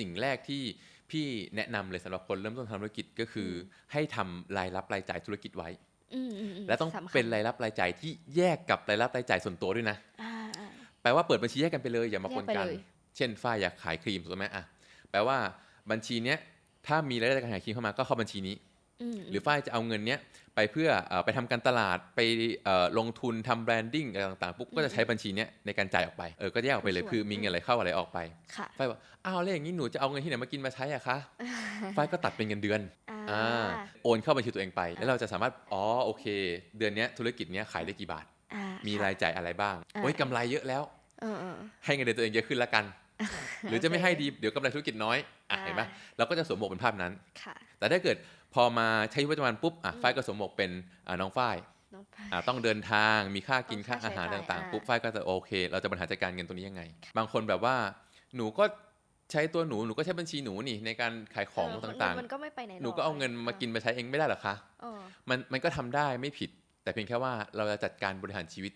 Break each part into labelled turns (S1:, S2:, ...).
S1: สิ่งแรกที่พี่แนะนำเลยสำหรับคนเริ่มต้นทำธุรกิจก็คืออให้ทำรายรับรายจ่ายธุรกิจไว้
S2: อืมอืมม
S1: และต้อง
S2: สำคัญ
S1: เป็นรายรับรายจ่ายที่แยกกับรายรับรายจ่ายส่วนตัวด้วยนะ
S2: อ่าอ่า
S1: แปลว่าเปิดบัญชีแยกกันไปเลยอย่ามาปนกัน
S2: แยกไปเลย
S1: เช่นฝ้ายอยากขายครีมถูกไหมอะแปลว่าบัญชีเนี้ยถ้ามีรายได้จากการขายครีมเข้ามาก็เข้าบัญชีนี้
S2: ม
S1: หรือฝ้ายจะเอาเงินเนี้ยไปเพื่อเอ่อไปทำการตลาดไปเอ่อลงทุนทำแบรนดิ้งอะไรต่างๆปุ๊บก็จะใช้บัญชีเนี้ยในการจ่ายออกไปเออก็แยกออกไปเลยคือมีเงินอะไรเข้าอะไรออกไป
S2: ค่ะ
S1: ฝ้ายบอกอ้าวแล้วอย่างนี้หนูจะเอาเงินที่ไหนมากินมาใช้อะคะฝ้ายก็ตัดเป็นเงินเดือน
S2: อ่า
S1: อ่าโอนเข้าบัญชีตัวเองไป แล้วเราจะสามารถอ๋อโอเค เดือนเนี้ยธุรกิจเนี้ยขายได้กี่บาท
S2: อ่า
S1: มี
S2: ค่ะ
S1: รายจ่ายอะไรบ้าง
S2: อ่า
S1: โอ้ยกำไรเยอะแล้ว
S2: เออเออ
S1: ให้เงินเดือนตัวเองเยอะขึ้นละกัน หรือจะไม่ให้ดีเดี๋ยวกำไรธุรกิจน้อยอะ
S2: อ่า
S1: เห็นไหมเราก็จะสวมหมวกเป็นภาพนั้น
S2: ค่ะ
S1: แต่ถ้าเกิด พอมาใช้ชีวิตประจำวันปุ๊บอะฝ้ายก็สวมหมวกเป็นอะน้องฝ้าย
S2: น้องไป
S1: อะต้องเดินทางมีค่ากิน
S2: ต้อง
S1: ค่า
S2: ค่า
S1: อาหาร
S2: ใช้จ่าย
S1: ต่างๆ
S2: อ่า
S1: ปุ๊บฝ้ายก็จะโอเค เราจะบริหารจัดการเงินตัวนี้ยังไง บางคนแบบว่าหนูก็ใช้ตัวหนูหนูก็ใช้บัญชีหนูนี่ในการขายของ
S2: เต่า
S1: ง
S2: มันก็ไม่ไปไหน
S1: ๆหนูก็เอาเงินมากินมาใช้เองไม่ได้เหรอคะ
S2: เออ
S1: มันมันก็ทำได้ไม่ผิด แต่เพียงแค่ว่าเราจะจัดการบริหารชีวิต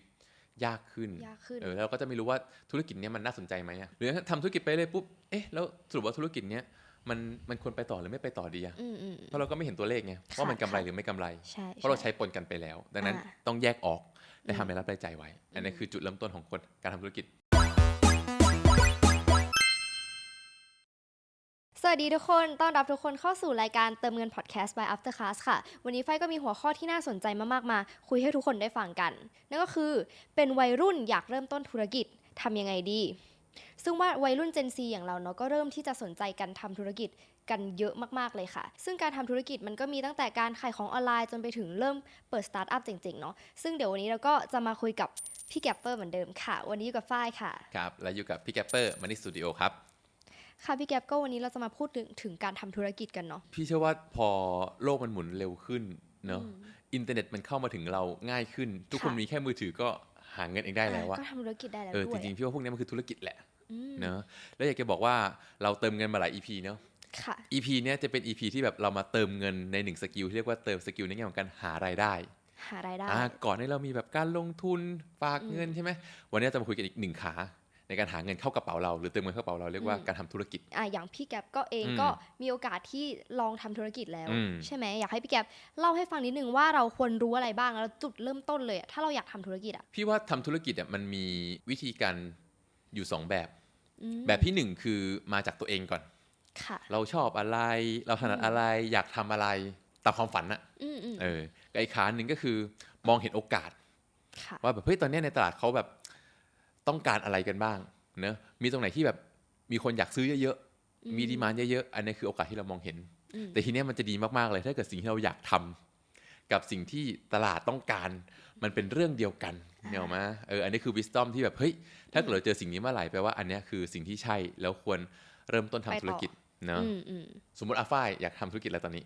S1: ยากขึ้น
S2: ยากขึ้น
S1: เออแล้วเราก็จะไม่รู้ว่าธุรกิจเนี้ยมันน่าสนใจไหมอะหรือถ้าทำธุรกิจไปเลยปุ๊บเอ๊ะแล้วสรุปว่าธุรกิจเนี้ย มันมันควรไปต่อหรือไม่ไปต่อดีอะ
S2: อืมอืม
S1: เพราะเราก็ไม่เห็นตัวเลขไงว่ามันกำไรหรือไม่กำไร
S2: ใช่
S1: เพราะเราใช้ปนกันไปแล้ว ดังนั้น
S2: อ่า
S1: ต้องแยกออกและ
S2: อืม
S1: ทำรายรับรายจ่ายไว้ อันนี้
S2: อืม
S1: คือจุดเริ่มต้นของคนการทำธุรกิจ
S2: สวัสดีทุกคน ต้อนรับทุกคนเข้าสู่รายการเติมเงินพอดแคสต์ by Afterclass ค่ะ วันนี้ไฟก็มีหัวข้อที่น่าสนใจมากๆมา คุยให้ทุกคนได้ฟังกัน นั่นก็คือเป็นวัยรุ่นอยากเริ่มต้นธุรกิจทำยังไงดี ซึ่งว่าวัยรุ่น Gen Z อย่างเราเนาะก็เริ่มที่จะสนใจกันทำธุรกิจกันเยอะมากๆเลยค่ะ ซึ่งการทำธุรกิจมันก็มีตั้งแต่การขายของออนไลน์จนไปถึงเริ่มเปิดสตาร์ทอัพจริงๆเนาะซึ่งเดี๋ยววันนี้เราก็จะมาคุยกับพี่แกปเปอร์เหมือนเดิมค่ะ วันนี้อยู่กับฝ้ายค่ะ
S1: ครับและอยู่กับพี่แกปเปอร์มานี่สตูดิโอครับ
S2: ค่ะพี่แกปก็วันนี้เราจะมาพูดถึงถึงการทำธุรกิจกันเนาะ
S1: พี่เชื่อว่าพอโลกมันหมุนเร็วขึ้นเนาะ
S2: อืม
S1: อินเทอร์เน็ตมันเข้ามาถึงเราง่ายขึ้น ทุกคน
S2: ค่ะ
S1: มีแค่มือถือก็หาเงินเองได้แล้วอะ
S2: ก็ทำธุรกิจได้แล้ว
S1: เออ
S2: ด้
S1: จ
S2: วย
S1: ริงๆพี่ว่าพวกนี้มันคือธุรกิจแหละ
S2: อืม
S1: เนอะแล้วอยากจะบอกว่าเราเติมเงินมาหลาย EP เนอะ
S2: ค่ะ
S1: EP เนี้ยจะเป็น EP ที่แบบเรามาเติมเงินในหนึ่งสกิลที่เรียกว่าเติมสกิลในแง่ของการหารายได้
S2: หารายได้
S1: อ่าก่อนนี้เรามีแบบการลงทุนฝากเงิน
S2: อืม
S1: ใช่ไหมวันนี้จะมาคุยกันอีกหนึ่งขาในการหาเงินเข้ากระเป๋าเราหรือเติมเงินเข้ากระเป๋าเราเรียกว่า
S2: อืม
S1: การทำธุรกิจ
S2: อะอย่างพี่แกปก็เอง
S1: อืม
S2: ก็มีโอกาสที่ลองทำธุรกิจแล้ว
S1: อืม
S2: ใช่ไหมอยากให้พี่แกปเล่าให้ฟังนิดนึงว่าเราควรรู้อะไรบ้างแล้วจุดเริ่มต้นเลยอะถ้าเราอยากทำธุรกิจอะ
S1: พี่ว่าทำธุรกิจอะมันมีวิธีการ อยู่สองแบบ
S2: อืม
S1: แบบที่หนึ่งคือมาจากตัวเองก่อน
S2: ค่ะ
S1: เราชอบอะไร เราถนัดอะไรอยากทำอะไรตามความฝันอะ
S2: อืมอืม
S1: เออกับอีกขาหนึ่งก็คือมองเห็นโอกาส
S2: ค่ะ
S1: ว่าแบบเฮ้ยตอนเนี้ยในตลาดเขาแบบต้องการอะไรกันบ้างเนอะมีตรงไหนที่แบบมีคนอยากซื้อเยอะ
S2: อืม
S1: ๆมีดีมานเยอะๆอันนี้คือโอกาสที่เรามองเห็น
S2: อืม
S1: แต่ทีเนี้ยมันจะดีมากๆเลยถ้าเกิดสิ่งที่เราอยากทำกับสิ่งที่ตลาดต้องการ มันเป็นเรื่องเดียวกันเนี่ยหรอมะเอออันนี้คือ wisdom ที่แบบเฮ้ยถ้าเกิดเราเจอสิ่งนี้เมื่อไหร่แปลว่าอันเนี้ยคือสิ่งที่ใช่แล้วควรเริ่มต้นทำธุรกิจเนอะ
S2: อืมอืม
S1: สมมติอาฝ้ายอยากทำธุรกิจอะไรตอนนี้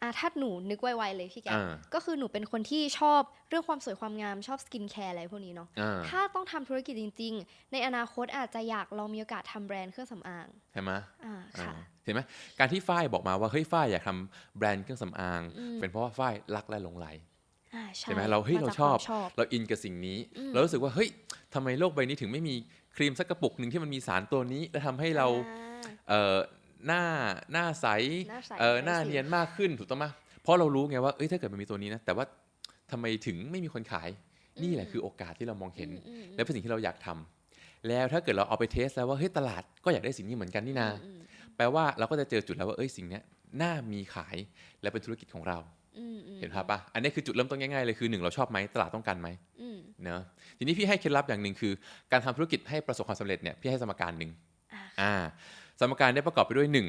S2: อะถ้าหนูนึกไวๆเลยพี่แกป
S1: อ่า
S2: ก็คือหนูเป็นคนที่ชอบเรื่องความสวยความงามชอบสกินแคร์อะไรพวกนี้เนาะ
S1: อ่า
S2: ถ้าต้องทำธุรกิจจริง ๆ ในอนาคตอาจจะอยากลองมีโอกาสทำแบรนด์เครื่องสำอาง
S1: ใช่ไหม
S2: อ่า
S1: อ่า
S2: ค่ะ
S1: เห็นไหมการที่ฝ้ายบอกมาว่าเฮ้ยฝ้ายอยากทำแบรนด์เครื่องสำอาง
S2: อืม
S1: เป็นเพราะว่าฝ้ายรักและหลงไหล
S2: อ่า
S1: ใช่ไหมเราเฮ้ย
S2: ม
S1: เรา
S2: จาก
S1: ชอบ
S2: ความชอบ
S1: เราอินกับสิ่งนี้
S2: อืม
S1: เรารู้สึกว่าเฮ้ยทำไมโลกใบนี้ถึงไม่มีครีมสักกระปุกหนึ่งที่มันมีสารตัวนี้ แล้วทำให้เรา
S2: อ่า
S1: เอ่อหน้าหน้าใส
S2: หน้าใส
S1: เออ
S2: ไร้
S1: หน้า
S2: สิว
S1: เนียนมากขึ้นถูกต้องไหมเพราะเรารู้ไงว่าเอ้ยถ้าเกิดมันมีตัวนี้นะแต่ว่าทำไมถึงไม่มีคนขายนี่แหละคือโอกาสที่เรามองเห็น
S2: อืมอืม
S1: และเป็นสิ่งที่เราอยากทำแล้วถ้าเกิดเราเอาไปเทสแล้วว่าเฮ้ยตลาดก็อยากได้สิ่งนี้เหมือนกันนี่นา
S2: อืม
S1: แปลว่าเราก็จะเจอจุดแล้วว่าเอ้ยสิ่งเนี้ยน่ามีขายและเป็นธุรกิจของเรา
S2: อืมอืม
S1: เห็นภาพปะอันนี้คือจุดเริ่มต้นง่ายๆเลยคือหนึ่งเราชอบไหมตลาดต้องการไหม
S2: อืม
S1: เนอะทีนี้พี่ให้เคล็ดลับอย่างหนึ่งคือ การทำธุรกิจให้ประสบความสำเร็จเนี่ยพี่ให้สมการหนึ่ง
S2: อ่า
S1: อ่า สมการได้ประกอบไปด้วยหนึ่ง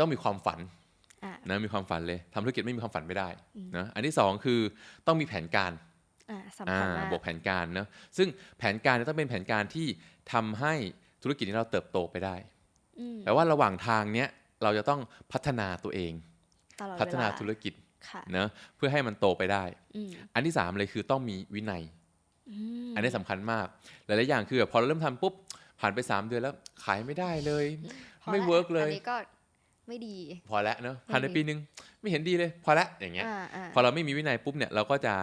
S1: ต้องมีความฝัน
S2: อ่า
S1: นะมีความฝันเลยทำธุรกิจไม่มีความฝันไม่ได้
S2: อืม
S1: นะอันที่สองคือต้องมีแผนการ
S2: อ่าสำ
S1: อ่า
S2: คัญมาก
S1: บวกแผนการเนอะซึ่งแผนการเนี่ยต้องเป็นแผนการที่ทำให้ธุรกิจนี้เราเติบโตไปได้
S2: อืม
S1: แปลว่าระหว่างทางเนี้ยเราจะต้องพัฒนาตัวเอง
S2: ตลอด
S1: พัฒนา
S2: เวล
S1: ธุรกิจ
S2: ค่ะ
S1: เนอะเพื่อให้มันโตไปได้
S2: อืม
S1: อันที่สามเลยคือต้องมีวินัย
S2: อืม
S1: อันนี้สำคัญมาก หลายๆอย่างคือแบบพอเราเริ่มทำปุ๊บผ่านไป 3 เดือนแล้วขายไม่ได้เลย
S2: พอ
S1: ไม่
S2: ละ
S1: เวิร์กเลย
S2: อันนี้ก็ไม่ดี
S1: พอแล้วเนอะผ่านไป
S2: ไม่ดี
S1: ปีนึงไม่เห็นดีเลย พอแล้วอย่างเงี้ย
S2: อ่าอ่า
S1: พอเราไม่มีวินัยปุ๊บเนี่ยเราก็จะ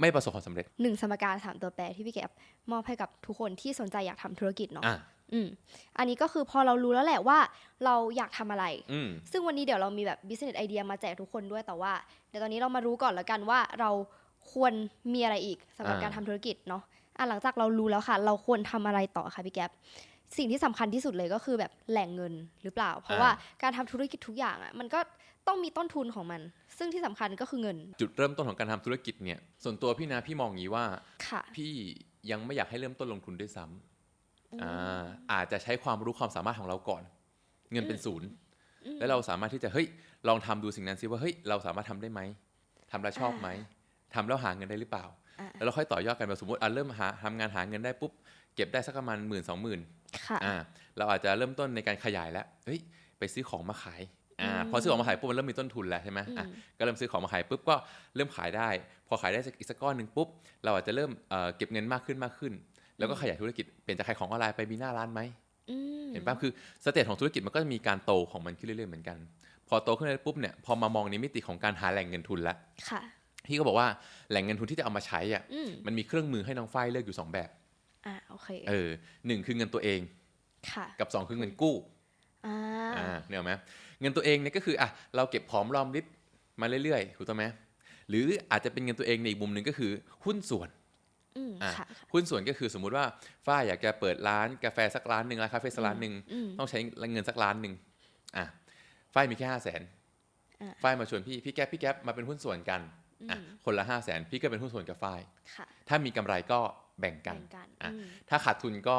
S1: ไม่ประสบความสำเร็จ
S2: หนึ่งสมการสามตัวแปรที่พี่แกปมอบให้กับทุกคนที่สนใจอยากทำธุรกิจเนาะ
S1: อะ
S2: อืมอันนี้ก็คือพอเรารู้แล้วแหละว่าเราอยากทำอะไร
S1: อืม
S2: ซึ่งวันนี้เดี๋ยวเรามีแบบ business idea มาแจกทุกคนด้วยแต่ว่า เดี๋ยวตอนนี้เรามารู้ก่อนแล้วกันว่าเราควรมีอะไรอีกสำหรับ
S1: อ่า
S2: การทำธุรกิจเนาะอะหลังจากเรารู้แล้วค่ะ เราควรทำอะไรต่อคะพี่แก๊ปสิ่งที่สำคัญที่สุดเลยก็คือแบบแหล่งเงินหรือเปล่า เพราะว่าการทำธุรกิจทุกอย่างอะมันก็ต้องมีต้นทุนของมัน ซึ่งที่สำคัญก็คือเงิน
S1: จุดเริ่มต้นของการทำธุรกิจเนี่ย ส่วนตัวพี่นะพี่มองอย่างนี้ว่า
S2: ค่ะ
S1: พี่ยังไม่อยากให้เริ่มต้นลงทุนด้วยซ้ำ อ่าอาจจะใช้ความรู้ความสามารถของเราก่อน เงินเป็นศูนย์แล้วเราสามารถที่จะเฮ้ยลองทำดูสิ่งนั้นซิว่าเฮ้ยเราสามารถทำได้ไหมทำแล้วชอบไหมทำแล้วหาเงินได้หรือเปล่า
S2: อ่า
S1: แล้วเราค่อยต่อยอดกันแบบสมมติอะเริ่มหาทำงานหาเงินได้ปุ๊บเก็บได้สักประมาณหมื่นสองหมื่น
S2: ค่ะ
S1: อ่าเราอาจจะเริ่มต้นในการขยายแล้วเฮ้ยไปซื้อของมาขายอ่า
S2: อืม
S1: พอซื้อของมาขายปุ๊บมันเริ่มมีต้นทุนแล้วใช่ไหมอะ
S2: อืม
S1: ก็เริ่มซื้อของมาขายปุ๊บก็เริ่มขายได้ พอขายได้อีกสักก้อนหนึ่งปุ๊บ เราอาจจะเริ่มเอ่อเก็บเงินมากขึ้นมากขึ้น แล้วก็ขยายธุรกิจเปลี่ยนจากขายของออนไลน์ไปมีหน้าร้านไหม
S2: อืม
S1: เห็นป่ะคือสเตจของธุรกิจมันก็จะมีการโตของมันขึ้นเรื่อยๆเหมือนกัน พอโตขึ้นไปปุ๊บเนี่ยพอมามองในมิติของการหาแหล่งเงินทุนแล้ว
S2: ค่ะ
S1: พี่ก็บอกว่าแหล่งเงินทุนที่จะเอามาใช้อะ
S2: อืม
S1: มันมีเครื่องมือให้น้องฝ้ายเลือกอยู่สองแบบ
S2: อ่าโอเค
S1: เออหนึ่งคือเงินตัวเอง
S2: ค่ะ
S1: กับสองคือเงินกู้
S2: อ่า
S1: อ่าเนี่ยไหมเงินตัวเองเนี่ยก็คืออะเราเก็บหอมรอมริบมาเรื่อยๆถูกต้องไหมหรืออาจจะเป็นเงินตัวเองในอีกมุมหนึ่งก็คือหุ้นส่วน
S2: อืม
S1: อะ
S2: ค่ะ
S1: หุ้นส่วนก็คือสมมุติว่าฝ้ายอยากจะเปิดร้านกาแฟสักร้านหนึ่งร้านคาเฟ่สักร้านหนึ่ง
S2: อืม
S1: ต้องใช้เงินสักล้านหนึ่งอะฝ้ายมีแค่ห้าแสน
S2: อะ
S1: ฝ้ายมาชวนพี่พี่แก๊ปพี่แก๊ปมาเป็นหุ้นส่วนกันอะ
S2: อืม
S1: คนละห้าแสนพี่ก็เป็นหุ้นส่วนกับฝ้าย
S2: ค่ะ
S1: ถ้ามีกำไรก็แบ่งกัน
S2: แบ่งกัน
S1: อะ
S2: อืม
S1: ถ้าขาดทุนก็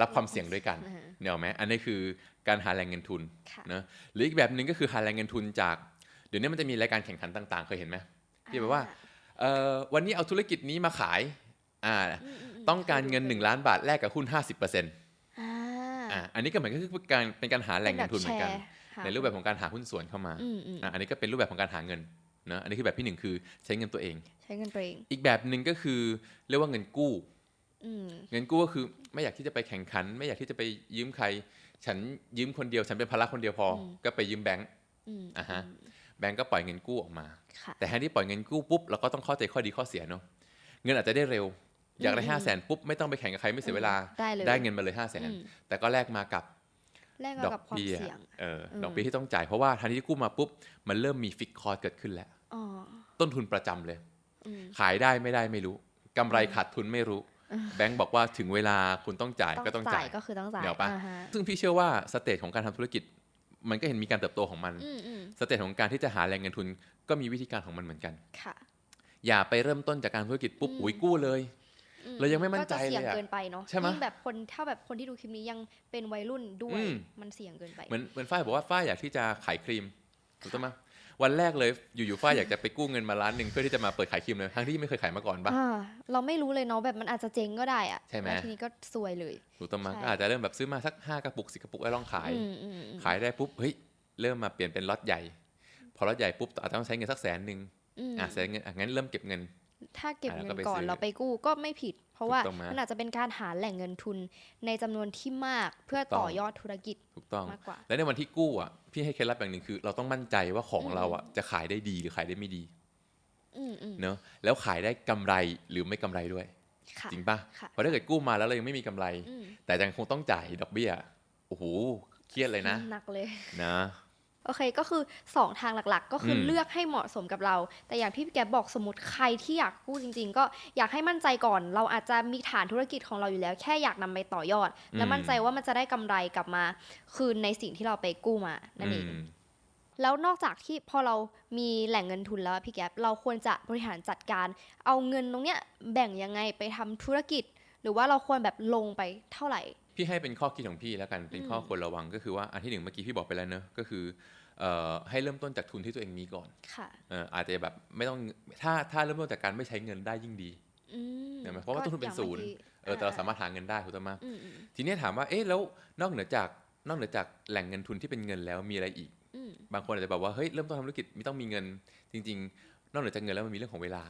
S1: รับความเสี่ยงด้วยกัน
S2: อ่าฮะ
S1: เนี่ยหรอกไหมอันนี้คือการหาแหล่งเงินทุน
S2: ค่ะ
S1: เนอะหรืออีกแบบหนึ่งก็คือหาแหล่งเงินทุนจาก เดี๋ยวนี้มันจะมีรายการแข่งขันต่าง ๆ เคยเห็นไหมที่แบบว่าเอ่อวันนี้เอาธุรกิจนี้มาขาย อ่า
S2: อืมมม
S1: ต้องการเงิน
S2: คยดู
S1: 1ล้านบาทแลกกับหุ้น 50%อ
S2: อ่า่า
S1: อันนี้ก็เหมือนก็คือการเป็นการหาแหล่งเงินทุนเหมือนกัน
S2: ป็แบบแช
S1: ในรูปแบบของการหาหุ้นส่วนเข้ามา
S2: อืมอืม
S1: อะอันนี้ก็เป็นรูปแบบของการหาเงินเนอะอันนี้คือแบบที่หนึ่งคือใช้เงินตัวเอง
S2: ใช้เงินตัวเอง
S1: อีกแบบหนึ่งก็คือเรียกว่าเงินกู้
S2: อืม
S1: เงินกู้ก็คือไม่อยากที่จะไปแข่งขัน ไม่อยากที่จะไปยืมใคร ฉันยืมคนเดียว ฉันเป็นภาระคนเดียวพออก็ไปยืมแบงก์
S2: อืม
S1: อ่าฮะแบงก์ก็ปล่อยเงินกู้ออกมา
S2: ค่ะ
S1: แต่แทนที่ปล่อยเงินกู้ปุ๊บเราก็ต้องเข้าใจข้อดีข้อเสียเนาะเงินอาจจะได้เร็ว อยากได้
S2: อืม
S1: ห้าแสนปุ๊บไม่ต้องไปแข่งกับใครไม่เสียเวลา
S2: ได้เลย
S1: ได้เงินมาเลยห้าแสน
S2: อืม
S1: แต่ก็แลกมากับ
S2: แลก
S1: ด
S2: มา
S1: อก
S2: กับความ
S1: เบี้ย
S2: เสี่ยง
S1: เอออ
S2: ม
S1: ดอกเบี้ยที่ต้องจ่ายเพราะว่าทันทีที่กู้มาปุ๊บมันเริ่มมีฟิกคอร์สเกิดขึ้นแล้ว
S2: อ๋อ
S1: ต้นทุนประจำเลย
S2: อืม
S1: ขายได้ไม่ได้ไม่รู้กำไรขาดทุนไม่รู้
S2: อืม
S1: แบงก์บอกว่าถึงเวลาคุณต้องจ่ายก็
S2: ต้
S1: ต้
S2: อ
S1: องง
S2: จ่า
S1: จ่ายย
S2: ก็คือต้องจ่าย
S1: เดี๋ยวปะ
S2: อ่าฮะ
S1: ซึ่งพี่เชื่อว่าสเตจของการทำธุรกิจ มันก็เห็นมีการเติบโตของมัน
S2: อืมอืม
S1: สเตจของการที่จะหาแรงเงินทุนก็มีวิธีการของมันเหมือนกัน
S2: ค่ะ
S1: อย่าไปเริ่มต้นจากการธุรกิจปุ๊บ
S2: อืม
S1: อุ้ยกู้เลย
S2: อื
S1: เรายังไม่มั่นใจ
S2: ก็ะเสี่ยง
S1: เลยอะ
S2: เกินไปเนาะ
S1: ใช่ไหม
S2: ยิ่งแบบคนถ้าแบบคนที่ดูคลิปนี้ยังเป็นวัยรุ่นด้วย
S1: อืม
S2: มันเสี่ยงเกินไป
S1: เหมือนเหมือนฝ้ายบอกว่าฝ้ายอยากที่จะขายครีมถูกต้องไหมวันแรกเลยอยู่ๆฝ้ายอยากจะไปกู้เงินมาล้านหนึ่งเพื่อที่จะมาเปิดขายครีมเลยทั้งที่ไม่เคยขายมาก่อนปะ
S2: อ่าเราไม่รู้เลยเนาะแบบมันอาจจะเจ๊งก็ได้อะ
S1: ใช่ไหม
S2: แล้วทีนี้ก็ซวยเลย
S1: ถูกต้องไหม
S2: ใช่
S1: ก็อาจจะเริ่มแบบซื้อมาสักห้ากระปุกสิกระปุกแล้วลองขาย
S2: อืมอืมอืม
S1: ขายได้ปุ๊บเฮ้ยเริ่มมาเปลี่ยนเป็นล็อตใหญ่ พอล็อตใหญ่ปุ๊บอาจจะต้องใช้เงินสักแสนหนึ่ง
S2: อืม
S1: อะแสนเงินอะงั้นเริ่มเก็บเงิน
S2: ถ้าเก็บ
S1: อะ
S2: เงิ
S1: แล้วก็
S2: น
S1: ไป
S2: ก่อน
S1: ซื้อ
S2: เราไปกู้ก็ไม่ผิด เพราะว่า
S1: ถูกต้องไหม
S2: มันอาจจะเป็นการหาแหล่งเงินทุนในจำนวนที่มากเพื่อ
S1: ถูกต้อง
S2: ต่อยอดธุรกิจ
S1: ถูกต้อง
S2: มากกว่า
S1: และในวันที่กู้อะพี่ให้เคล็ดลับอย่างหนึ่งคือ เราต้องมั่นใจว่าของ
S2: อืม
S1: เราอะจะขายได้ดีหรือขายได้ไม่ดี
S2: อืมอืม
S1: เนอะแล้วขายได้กำไรหรือไม่กำไรด้วย
S2: ค่ะ
S1: จริงปะ
S2: ค่ะ
S1: เพราะถ้าเกิดกู้มาแล้วเรายังไม่มีกำไร
S2: อืม
S1: แต่ยังคงต้องจ่ายดอกเบี้ยโอ้โหเครียดเลยนะ
S2: หนักเลย
S1: นะ
S2: โอเคก็คือ 2 ทางหลักๆ ก็คืออ
S1: ม
S2: เลือกให้เหมาะสมกับเรา แต่อย่างที่พี่แกบบอกสมมติใครที่อยากกู้จริง ๆ ก็อยากให้มั่นใจก่อน เราอาจจะมีฐานธุรกิจของเราอยู่แล้ว แค่อยากนำไปต่อยอด และมั่นใจว่ามันจะได้กำไรกลับมา คืนในสิ่งที่เราไปกู้มานั่นเอง
S1: อืม
S2: แล้วนอกจากที่พอเรามีแหล่งเงินทุนแล้วอะพี่แก๊ปเราควรจะบริหารจัดการ เอาเงินตรงเนี้ยแบ่งยังไงไปทำธุรกิจ หรือว่าเราควรแบบลงไปเท่าไหร่
S1: พี่ให้เป็นข้อคิดของพี่แล้วกันเป็นข้อ
S2: อืม
S1: ควรระวังก็คือว่าอันที่หนึ่งเมื่อกี้พี่บอกไปแล้วเนอะก็คือเอ่อให้เริ่มต้นจากทุนที่ตัวเองมีก่อน
S2: ค่ะ
S1: เอ่ออาจจะแบบไม่ต้องถ้าถ้าเริ่มต้นจากการไม่ใช้เงินได้ยิ่งดี
S2: อืม
S1: เห็นไหมเพราะว่าต้นทุนเป็น
S2: ก็
S1: ศูนย์
S2: อย่าง
S1: เออแต่เราสามารถหาเงินได้ถูกต้องไหม
S2: อืมอืม
S1: ทีนี้ถามว่าเอ๊ะแล้วนอกเหนือจากนอกเหนือจากแหล่งเงินทุนที่เป็นเงินแล้วมีอะไรอีก
S2: อืม
S1: บางคนอาจจะบอกว่าเฮ้ยเริ่มต้นทำธุรกิจไม่ต้องมีเงิน จริง ๆ นอกเหนือจากเงินแล้วมันมีเรื่องของเวลา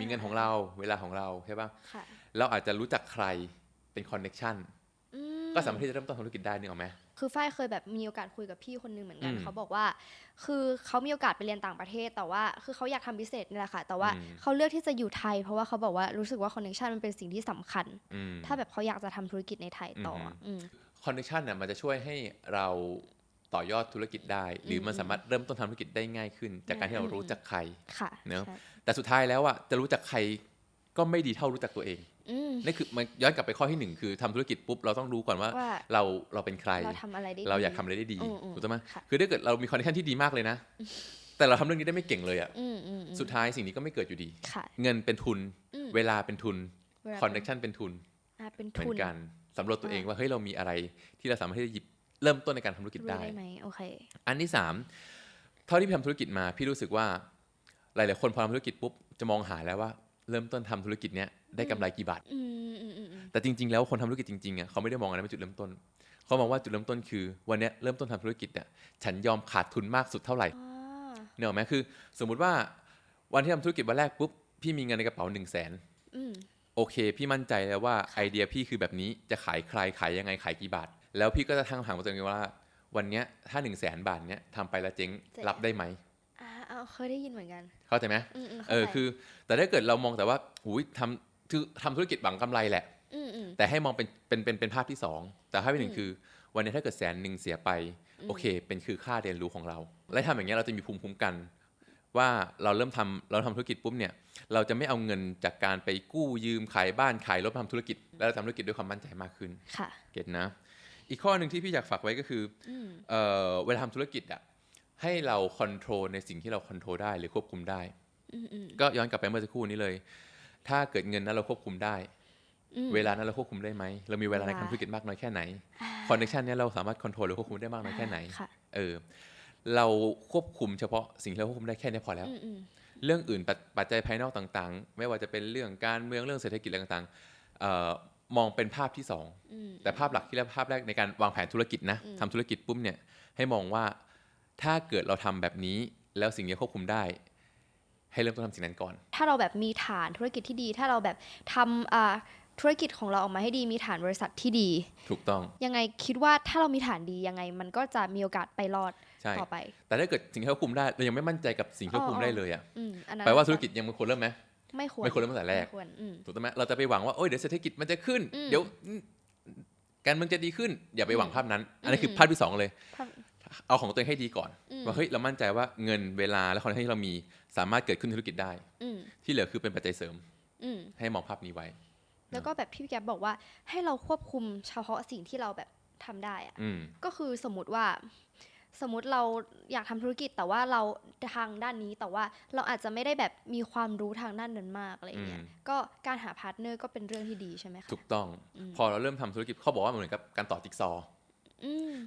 S1: มีเงินของเราเวลาของเราใช่ป่ะ
S2: ค่ะ
S1: เราอาจจะรู้จักใครเป็นคอนเน็ชัน
S2: อืม
S1: ก็สามารถที่จะเริ่มต้นธุรกิจได้นึกออกไหม
S2: คือฝ้ายเคยแบบมีโอกาสคุยกับพี่คนหนึงเหมือนกัน
S1: อืม
S2: เขาบอกว่า คือเขามีโอกาสไปเรียนต่างประเทศ แต่ว่าคือเขาอยากทำพิเศษนี่แหละค่ะ แต่ว่า
S1: อืม
S2: เขาเลือกที่จะอยู่ไทย เพราะว่าเขาบอกว่ารู้สึกว่าคอนเนคชันมันเป็นสิ่งที่สำคัญ
S1: อืม
S2: ถ้าแบบเขาอยากจะทำธุรกิจในไทยต่ออ
S1: ม
S2: อืม
S1: คอนเนคชันเนี่ยมันจะช่วยให้เราต่อยอดธุรกิจได้ หรือมัน
S2: อืม
S1: สามารถเริ่มต้นทำธุรกิจได้ง่ายขึ้น จากการที่เรา
S2: อืม
S1: รู้จักใคร
S2: ค่ะ
S1: เนอะ
S2: ใช่
S1: แต่สุดท้ายแล้วอะจะรู้จักใคร ก็ไม่ดีเท่ารู้จักตัวเอง
S2: อืม
S1: นี่คือมันย้อนกลับไปข้อที่หนึ่งคือทำธุรกิจปุ๊บเราต้องรู้ก่อนว่า
S2: ว่า
S1: เราเราเป็นใคร
S2: เราทำอะไรได้
S1: เรา
S2: ดี
S1: อยากทำอะไรได้ดี
S2: อืมอืม
S1: ถูกต้องไหม
S2: ค่ะ
S1: คือถ้าเกิดเรามีคอนเนคชันที่ดีมากเลยนะ แต่เราทำเรื่องนี้ได้ไม่เก่งเลยอะ
S2: อืมอืมอืม
S1: สุดท้ายสิ่งนี้ก็ไม่เกิดอยู่ดี
S2: ค่ะ
S1: เงินเป็นทุน
S2: อืม
S1: เวลาเป็นทุน
S2: วลา
S1: คอนเนคชันเป็นทุน
S2: อ่าเป็น
S1: เหมือ
S2: ทุน
S1: นกันสำรวจตัวเอง
S2: อ่า
S1: ว่าเฮ้ยเรามีอะไรที่เราสามารถที่จะหยิบเริ่มต้นในการทำธุรกิจ
S2: รู้
S1: ได้
S2: ได้ไหมโอเค
S1: อันที่สามเท่าที่พี่ทำธุรกิจมา พี่รู้สึกว่าหลาย ๆ คนพอทำธุรกิจปุ๊บจะมองหาแล้วว่า เริ่มต้นทำธุรกิจเนี้ยได้กำไรกี่บาท
S2: อืมอืมอืมอืม
S1: แต่จริง ๆ แล้วคนทำธุรกิจจริงๆอะเขาไม่ได้มองอันนั้นเป็นจุดเริ่มต้น เขามองว่าจุดเริ่มต้นคือ วันเนี้ยเริ่มต้นทำธุรกิจเนี่ยฉันยอมขาดทุนมากสุดเท่าไหร่
S2: อ่า
S1: เนกอะไหมคือ สมมุติว่าวันที่ทำธุรกิจวันแรกปุ๊บพี่มีเงินในกระเป๋า1นึ่งแสน
S2: อืม
S1: โอเค พี่มั่นใจแล้วว่าไอเดียพี่คือแบบนี้จะขายใครขายยังไงขายกี่บาท แล้วพี่ก็จะทั้งถามตัวเองว่า วันเนี้ยถ้า1นึ่งแสนบาทเนี้ยทำไปแล้วเจ๊งรับได้ไหม
S2: อ่า เอาเคยได้ยินเหมือนกัน
S1: เข้าใจไหม
S2: อืมอืม
S1: เออ
S2: ข้าใจ
S1: คือ แต่ถ้าเกิดเรามองแต่ว่าหูยทำคือทำธุรกิจหวังกำไรแหละ
S2: อืมอืม
S1: แต่ให้มองเป็นเป็นเป็นเป็นภาพที่สองแต่ภาพที่หนึ่
S2: อื
S1: ง
S2: ม
S1: คือ วันนี้ถ้าเกิดแสนหนึ่งเสียไป
S2: อืม
S1: โอเค เป็นคือค่าเรียนรู้ของเรา และทำอย่างเงี้ยเราจะมีภูมิคุ้มกัน ว่าเราเริ่มทำเราทำธุรกิจปุ๊บเนี่ย เราจะไม่เอาเงินจากการไปกู้ยืมขายบ้านขายรถมาทำธุรกิจ แล้วเราทำธุรกิจด้วยความมั่นใจมากขึ้น
S2: ค่ะ
S1: เก็ตนะ อีกข้อหนึ่งที่พี่อยากฝากไว้ก็คือ
S2: อืม
S1: เออเวลาทำธุรกิจอะ ให้เราคอนโทรลในสิ่งที่เราคอนโทรลได้หรือควบคุมได้
S2: อืมอืม
S1: ก็ย้อนกลับไปเมื่อสักครู่นี้เลย ถ้าเกิดเงินนั้นเราควบคุมได้
S2: อืม
S1: เวลานั้นเราควบคุมได้ไหม เรามีเวลาในการทำธุรกิจมากน้อยแค่ไหน
S2: อ่า
S1: คอนเนคชันนี้ยเราสามารถคอนโทรลหรือควบคุมได้มากน้อยแค่ไหน
S2: ค่ะ
S1: เออเราควบคุมเฉพาะสิ่งที่เราควบคุมได้แค่นี้พอแล้ว
S2: อืมอืม
S1: เรื่องอื่นปัจปัจจัยภายนอกต่างๆ ไม่ว่าจะเป็นเรื่องการเมืองเรื่องเศรษฐกิจอะไรต่างๆเอ่อมองเป็นภาพที่สอง
S2: อืม
S1: แต่ภาพหลักที่เรียกภาพแรกในการวางแผนธุรกิจนะ
S2: อืม
S1: ทำธุรกิจปุ๊บเนี่ยให้มองว่า ถ้าเกิดเราทำแบบนี้แล้วสิ่งนี้ควบคุมได้ ให้เริ่มต้นทำสิ่งนั้นก่อน
S2: ถ้าเราแบบมีฐานธุรกิจที่ดี ถ้าเราแบบทำอ่าธุรกิจของเราออกมาให้ดีมีฐานบริษัทที่ดี
S1: ถูกต้อง
S2: ยังไงคิดว่าถ้าเรามีฐานดียังไง มันก็จะมีโอกาสไปรอด
S1: ใช่
S2: ต่อไป
S1: แต่ถ้าเกิดสิ่งที่เราควบคุมได้เรายังไม่มั่นใจกับสิ่งที่ควบคุม
S2: อ๋อ
S1: ได้เลยอะ
S2: อืมอันนั้น
S1: แปลว่าธุรกิจยังไม่ควรเริ่มไหม
S2: ไม่ควร
S1: ไม่ควรเริ่มตั้งแต่แรก
S2: ไม่ควรอืม
S1: ถูกต้องไหมเราจะไปหวังว่าโอ้ยเดี๋ยวเศรษฐกิจมันจะขึ้น
S2: อืม
S1: เดี๋ยวการเมืองจะดีขึ้น อย่าไปหวัง
S2: อืม
S1: ภาพนั้น อันนี้คืออ
S2: ม
S1: ภาพที่สองเลย
S2: ภาพ
S1: เอาของตัวเองให้ดีก่อน
S2: อืม
S1: ว่าเฮ้ยเรามั่นใจว่าเงินเวลาและคอนเทนต์ที่เรามีสามารถเกิดขึ้นในธุรกิจได้
S2: อืม
S1: ที่เหลือคือเป็นปัจจัยเสริม
S2: อืม
S1: ให้มองภาพนี้ไว้
S2: แล้วก็แบบที่พี่แก๊บบอกว่าให้เราควบคุมเฉพาะสิ่งที่เราแบบทำได้อะ
S1: อืม
S2: ก็คือสมมติว่า สมมติเราอยากทำธุรกิจแต่ว่าเราทางด้านนี้แต่ว่าเราอาจจะไม่ได้แบบมีความรู้ทางด้านนั้นมากอะไรเงี้ย
S1: อืม
S2: ก็การหาพาร์ทเนอร์ก็เป็นเรื่องที่ดีใช่ไหมคะ
S1: ถูกต้อง
S2: อืม
S1: พอเราเริ่มทำธุรกิจเขาบอกว่ามันเหมือนกับการต่อจิ๊กซอว์
S2: อืม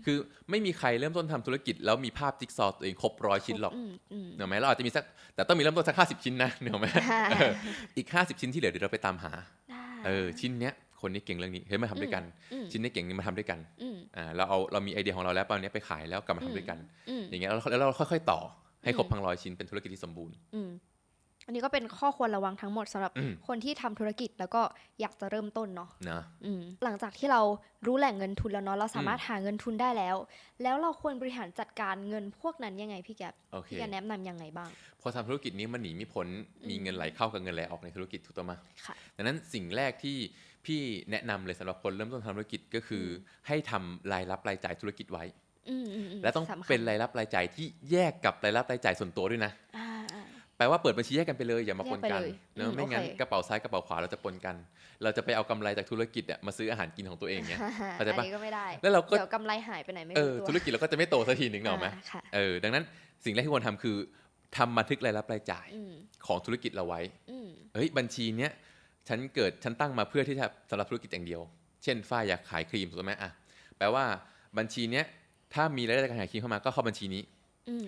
S1: คือไม่มีใครเริ่มต้นทำธุรกิจ แล้วมีภาพจิ๊กซอว์ตัวเองครบร้อยชิ้นหรอก
S2: มอืม
S1: เนกอะไหมเราอาจจะมีสักแต่ต้องมีเริ่มต้นสักห้าสิบชิ้นนะเนกอะไหม
S2: อ่า
S1: เอออีกห้าสิบชิ้นที่เหลือเดี๋ยวเราไปตามหา
S2: ได้
S1: เออชิ้นเนี้ยคนนี้เก่งเรื่องนี้เฮ้ยมาทำด้วยกัน
S2: อืม
S1: ชิ้นนี้เก่งนี่มาทำด้วยกัน
S2: อืม
S1: อ่าเราเอาเรามีไอเดียของเราแล้วตอนนี้ยไปขายแล้วกลับมา
S2: อืม
S1: ทำด้วยกัน
S2: อืม
S1: อย่างเงี้ยแล้วแล้วเราค่อยๆต่อให้ครบ
S2: อืม
S1: ทั้งร้อยชิ้นเป็นธุรกิจที่สมบูรณ์
S2: อืมอันนี้ก็เป็นข้อควรระวังทั้งหมดสำหรับ
S1: อืม
S2: คนที่ทำธุรกิจแล้วก็อยากจะเริ่มต้นเนาะ
S1: นะ
S2: อืมหลังจากที่เรารู้แหล่งเงินทุนแล้วเนาะเราสามารถ
S1: อืม
S2: หาเงินทุนได้แล้ว แล้วเราควรบริหารจัดการเงินพวกนั้นยังไงพี่แก๊ป
S1: โอเค
S2: พี่แก๊ปแนะนำยังไงบ้าง
S1: พอทำธุรกิจนี้มันหนีไม่พ้นมีเงินไหลเข้ากับเงินไหลออกในธุรกิจถูกต้องไหม
S2: ค่ะ
S1: ดังนั้นสิ่งแรกที่พี่แนะนำเลยสำหรับคนเริ่มต้นทำธุรกิจก็คืออให้ทำรายรับรายจ่ายธุรกิจไว้
S2: อืมอืมม
S1: และต้อง
S2: สำคัญ
S1: เป็นรายรับรายจ่ายที่แยกกับรายรับรายจ่ายส่วนตัวด้วยนะ
S2: อ่าอ่า
S1: แปลว่าเปิดบัญชีแยกกันไปเลยอย่ามาปนกัน
S2: แยกไปเลย
S1: เนอะ
S2: อืม
S1: ไม่งั้น
S2: โอเค
S1: กระเป๋าซ้ายกระเป๋าขวาเราจะปนกัน เราจะไปเอากำไรจากธุรกิจอะมาซื้ออาหารกินของตัวเองเนี่ยเข้าใจปะ
S2: อันนี้ก็ไม่ได้
S1: แล้วเราก็
S2: เดี๋ยวกำไรหายไปไหนไม่
S1: เอ
S2: รู้
S1: อ
S2: ตัว
S1: ธุรกิจเราก็จะไม่โตสักทีหนึ่งเนกอะไหม
S2: อ่าค่ะ
S1: เออดังนั้นสิ่งแรกที่ควรทำคือทำบันทึกรายรับรายจ่าย
S2: อืม
S1: ของธุรกิจเราไว้
S2: อืม
S1: เฮ้ยบัญชีเนี้ยฉันเกิดฉันตั้งมาเพื่อที่จะสำหรับธุรกิจอย่างเดียว เช่นฝ้ายอยากขายครีมถูกไหมอะแปลว่าบัญชีเนี้ยถ้ามีรายได้จากการขายครีมเข้ามาก็เข้าบัญชีนี้
S2: อืม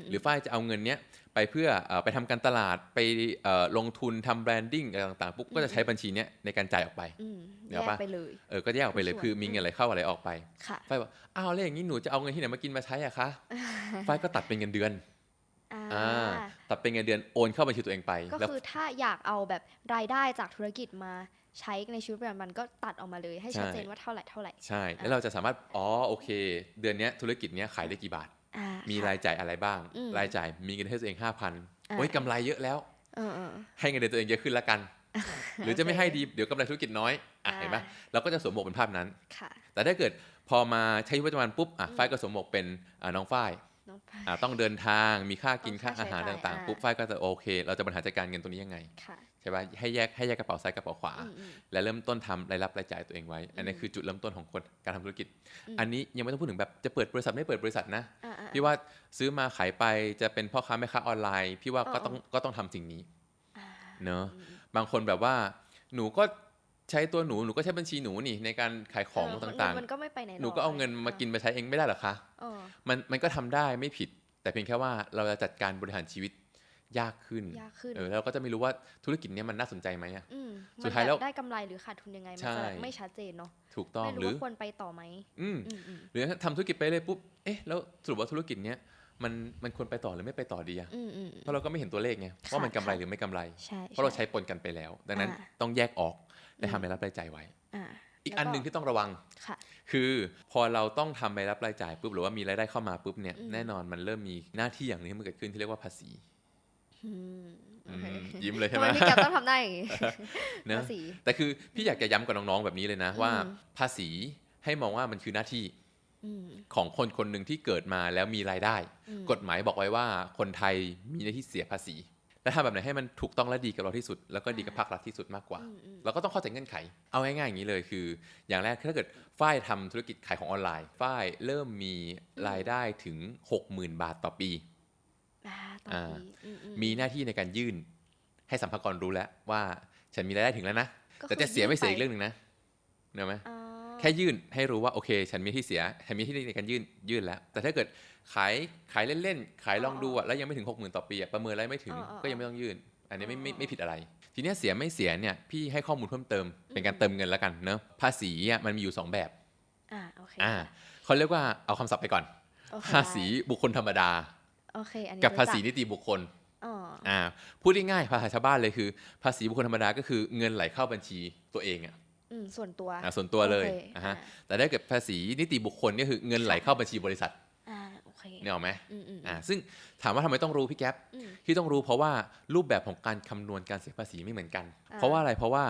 S1: หรือฝ้ายจะเอาเงินเนี้ยไปเพื่อเอ่อไปทำการตลาดไปเอ่อลงทุนทำแบรนดิ้งอะไรต่างๆปุ๊บก็จะใช้บัญชีเนี้ยในการจ่ายออกไป
S2: อืม
S1: เดี๋ยว
S2: แย
S1: ปะ
S2: กไปเลย
S1: เออก็แยกออกไปเลย
S2: ส่วน
S1: คือมีเงินอะไรเข้าอะไรออกไป
S2: ค่ะ
S1: ฝ้ายบอกอ้าวแล้วอย่างนี้หนูจะเอาเงินที่ไหนมากินมาใช้อะคะฝ้ายก็ตัดเป็นเงินเดือน
S2: อ่า
S1: อ่าตัดเป็นเงินเดือนโอนเข้าบัญชีตัวเองไป
S2: ก็
S1: แล้ว
S2: คือถ้าอยากเอาแบบรายได้จากธุรกิจมาใช้ในชีวิตประจำวันก็ตัดออกมาเลยให้
S1: ใช่
S2: ชัดเจนว่าเท่าไหร่เท่าไหร่
S1: ใช่ แล้วเราจะสามารถอ๋อโอเค เดือนเนี้ยธุรกิจเนี้ยขายได้กี่บาท
S2: อ่า
S1: มี
S2: ค่ะ
S1: รายจ่ายอะไรบ้าง
S2: อืม
S1: รายจ่ายมีเงินให้ตัวเองห้าพัน
S2: อ่า
S1: โอ้ยกำไรเยอะแล้ว
S2: เออเออ
S1: ให้เงินเดือนตัวเองเยอะขึ้นละกัน หรือจะไม่ให้ดีเดี๋ยวกำไรธุรกิจน้อยอะ
S2: อ่า
S1: เห็นไหมเราก็จะสวมหมวกเป็นภาพนั้น
S2: ค่ะ
S1: แต่ถ้าเกิดพอมาใช้ชีวิตประจำวันปุ๊บอะ
S2: อืม
S1: ฝ้ายก็สวมหมวกเป็นอ่าน้องฝ้าย
S2: น้องไป
S1: อะต้องเดินทางมีค่ากิน
S2: ต้อง
S1: ค่า
S2: ค่า
S1: อาหาร
S2: ใช้จ่าย
S1: ต่าง
S2: อ่า
S1: ๆปุ๊บฝ้ายก็จะโอเค เราจะบริหารจัดการเงินตรงนี้ยังไง
S2: ค่ะ
S1: ใช่ป่ะให้แยกให้แยกกระเป๋าซ้ายกระเป๋าขวา
S2: อืมอืม
S1: และเริ่มต้นทำรายรับรายจ่ายตัวเองไว้ อันนี้
S2: อืม
S1: คือจุดเริ่มต้นของคนการทำธุรกิจ
S2: อืม
S1: อันนี้ยังไม่ต้องพูดถึงแบบจะเปิดบริษัทไม่เปิดบริษัทนะ
S2: อ่าอ่า
S1: พี่ว่าซื้อมาขายไปจะเป็นพ่อค้าแม่ค้าออนไลน์พี่ว่าก็
S2: อ๋อ
S1: ต้องก็ต้องทำสิ่งนี้
S2: อ่า
S1: เนอะ
S2: อืม
S1: บางคนแบบว่าหนูก็ใช้ตัวหนูหนูก็ใช้บัญชีหนูนี่ในการขายของ
S2: เต่า
S1: ง
S2: มันก็ไม่ไปไหน
S1: ๆหนูก็เอาเงินมากินมาใช้เองไม่ได้เหรอคะ
S2: เออ
S1: มันมันก็ทำได้ไม่ผิด แต่เพียงแค่ว่าเราจะจัดการบริหารชีวิต ยากขึ้น
S2: ยากขึ้น
S1: เออแล้วเราก็จะไม่รู้ว่าธุรกิจเนี้ยมันน่าสนใจไหมอะ
S2: อืม
S1: สุดท้ายแล้ว
S2: มันบบได้กำไรหรือขาดทุนยังไงมัน
S1: ใช่
S2: จะแบบไม่ชัดเจนเนาะ
S1: ถูกต้อง
S2: ไม่
S1: หรื
S2: รู้
S1: อ
S2: ว่าควรไปต่อไหม
S1: อืม
S2: อืมอืม
S1: หรือทำธุรกิจไปเลยปุ๊บเอ๊ะแล้วสรุปว่าธุรกิจเนี้ยมันมันควรไปต่อหรือไม่ไปต่อดีอะ
S2: อืมอืม
S1: เพราะเราก็ไม่เห็นตัวเลขไงว่ามันกำไร
S2: ค่ะ
S1: หรือไม่กำไร
S2: ใช่
S1: เพราะเราใช้ปนกันไปแล้ว ดังนั้น
S2: อ่า
S1: ต้องแยกออกและ
S2: อืม
S1: ทำรายรับรายจ่ายไว้
S2: อ่า
S1: อีก
S2: แล้วก็
S1: อันหนึ่งที่ต้องระวัง
S2: ค่ะ
S1: คือพอเราต้องทำรายรับรายจ่ายปุ๊บหรือว่ามีรายได้เข้ามาปุ๊บเนี่ย
S2: อืม
S1: แน่นอนมันเริ่มมีหน้าที่อย่างหนึงที่มันเกิดขึ้นที่เรียกว่าภาษี
S2: อืมโอเค
S1: อืม ยิ้มเลยใช่
S2: ทำ
S1: ไห
S2: ไม
S1: ม
S2: พี่แกต้องทำได้อย่างงี้
S1: เนอะ
S2: ภาษี
S1: แต่คือพี่อยากจะย้ำกับน้องๆแบบนี้เลยนะ ว่า
S2: อืม
S1: ภาษีให้มองว่ามันคือหน้าที่
S2: อืม
S1: ของคนคนหนึ่งที่เกิดมาแล้วมีรายได้
S2: อืม
S1: กฎหมายบอกไว้ว่าคนไทยมีหน้าที่เสียภาษีและทำแบบไหนให้มันถูกต้องและดีกับเราที่สุด แล้วก็ดีกับภาครัฐที่สุดมากกว่า
S2: อืมอืม
S1: เราก็ต้องเข้าใจเงื่อนไข เอาง่ายๆอย่างนี้เลยคือ อย่างแรกถ้าเกิดฝ้ายทำธุรกิจขายของออนไลน์ฝ้ายเริ่มมีรายได้ถึง 60,000 บาทต่อปี มีหน้าที่ในการยื่นให้สัมภากรรู้แล้วว่าฉันมีรายได้ถึงแล้วนะ
S2: ก็
S1: แต่
S2: คือ
S1: จะเสียไม่เสียอีก
S2: ป
S1: เรื่องหนึ่งนะเนกอะไหม
S2: อ๋อ
S1: แค่ยื่นให้รู้ว่าโอเค ฉันมีที่เสียฉันมีที่ในการยื่นยื่นแล้ว แต่ถ้าเกิดขายขายเล่นๆขายลองดูอะแล้วยังไม่ถึง60,000ต่อปีอะประเมินแล้วไม่ถึง
S2: อ๋ออ๋อ
S1: ก็ยังไม่ต้องยื่น อันนี้ไม่ไม่
S2: อ๋อ
S1: ไม่ผิดอะไร ทีเนี้ยเสียไม่เสียเนี่ยพี่ให้ข้อมูลเพิ่มเติมเป็นการเติมเงินแล้วกันเนอะภาษีอะมันมีอยู่สองแบบ
S2: อ่าโอเค
S1: อ่าเขาเรียกว่าเอาคำศัพท์ไปก่อน
S2: โอเค
S1: ภาษีบุคคลธรรมดา
S2: โอเคอันนี้
S1: กับภาษี
S2: รู้จั
S1: นิติบุคคล
S2: อ๋อ
S1: อ่าพูดง่ายๆภาษาชาวบ้านเลยคือ ภาษีบุคคลธรรมดาก็คือเงินไหลเข้าบัญชีตัวเองอะ
S2: อืมส่วนตัว
S1: อ่าส่วนตัวเลย
S2: โอค
S1: อ่าฮะ
S2: อ่า
S1: แต่ถ้าเกิดภาษีนิติบุคคลก็คือเงินไหลเข้าบัญชีบริษัท
S2: อ่าโอเค
S1: เนี่ยหรอกไหม
S2: อืมอืม
S1: อ่าซึ่งถามว่าทำไมต้องรู้พี่แก๊ป
S2: อืม
S1: ที่ต้องรู้เพราะว่ารูปแบบของการคำนวณการเสียภาษีไม่เหมือนกัน
S2: อ่า
S1: เพราะว่าอะไรเพราะว่า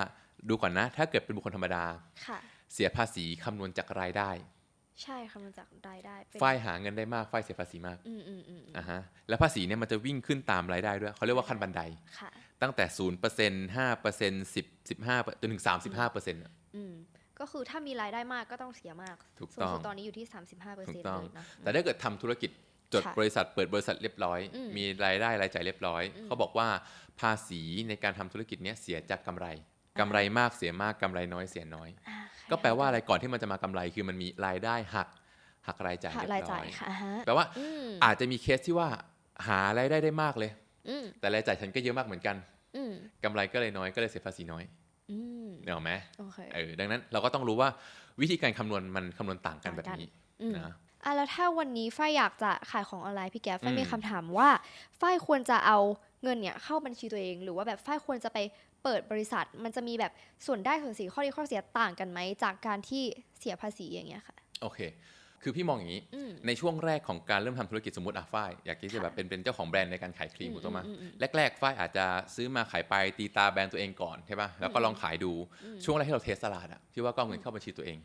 S1: ดูก่อนนะ ถ้าเกิดเป็นบุคคลธรรมดา
S2: ค่ะ
S1: เสียภาษีคำนวณจากรายได้
S2: ใช่ค่ะมันจากรายได้เป็น
S1: ฝ้ายหาเงินได้มากฝ้ายเสียภาษีมาก
S2: อืมอืมอืม
S1: อ่าฮะแล้วภาษีเนี่ยมันจะวิ่งขึ้นตามรายได้ด้วยเขาเรียกว่าขั้นบันได
S2: ค่ะ
S1: ตั้งแต่ศูนย์เปอร์เซ็นต์ห้าเปอร์เซ็นต์สิบสิบห้าจนถึงสามสิบห้าเปอร์เซ็นต์
S2: อืมก็คือถ้ามีรายได้มากก็ต้องเสียมาก
S1: ถูก
S2: สูง
S1: ต้อง
S2: สุดตอนนี้อยู่ที่35เปอร์
S1: ถู
S2: เซ็น
S1: ก
S2: ต์
S1: ต้อง
S2: เลยนะ
S1: แต่ถ้าเกิดทำธุรกิจจด
S2: ค่ะ
S1: บริษัทเปิดบริษัทเรียบร้อย
S2: อืม
S1: มีรายได้รายจ่ายเรียบร้อย
S2: อืม
S1: เขาบอกว่าภาษีในการทำธุรกิจเนี้ยเสียจากกำไรกำไรมากเสียมากกำไรน้อยเสียน้อย
S2: อ่า
S1: ก็แปลว่าอะไรก่อนที่มันจะมากำไรคือมันมีรายได้หักหักรายจ่าย
S2: ค่ะ
S1: เรียบ
S2: ราย
S1: ร้
S2: จ่า
S1: อยย
S2: ค่ะอ่าฮะ
S1: แปลว่า
S2: อืม
S1: อาจจะมีเคสที่ว่าหารายได้ได้มากเลย
S2: อืม
S1: แต่รายจ่ายฉันก็เยอะมากเหมือนกัน
S2: อืม
S1: กำไรก็เลยน้อยก็เลยเสียภาษีน้อย
S2: อืม
S1: เนกออกไหม
S2: โอเค
S1: เออดังนั้นเราก็ต้องรู้ว่าวิธีการคำนวณมันคำนวณต่างกัน
S2: ต่าง
S1: แบบ
S2: กัน
S1: นี้
S2: อืม
S1: นะ
S2: อะแล้วถ้าวันนี้ฝ้ายอยากจะขายของออนไลน์พี่แก๊ปฝ้าย
S1: อืม
S2: มีคำถามว่าฝ้ายควรจะเอาเงินเนี่ยเข้าบัญชีตัวเอง หรือว่าแบบฝ้ายควรจะไป เปิดบริษัทมันจะมีแบบส่วนได้ส่วนเสียข้อดีข้อเสียต่างกันไหมจากการที่เสียภาษีอย่างเงี้ยค่ะ
S1: โอเค คือพี่มองอย่างนี้
S2: อืม
S1: ในช่วงแรกของการเริ่มทำธุรกิจสมมติอะฝ้ายอยากที่จะ
S2: ค่ะ
S1: แบบเป็นเป็นเจ้าของแบรนด์ในการขายครีมถูกต้องไหม
S2: อืมอืม
S1: แรกๆฝ้ายอาจจะซื้อมาขายไปตีตาแบรนด์ตัวเองก่อนใช่ป่ะแล้วก็
S2: อืม
S1: ลองขายดู
S2: อืม
S1: ช่วงแรกที่เราเทสตลาดอะพี่ว่าก็เอาเงินเข้าบัญชีตัวเอง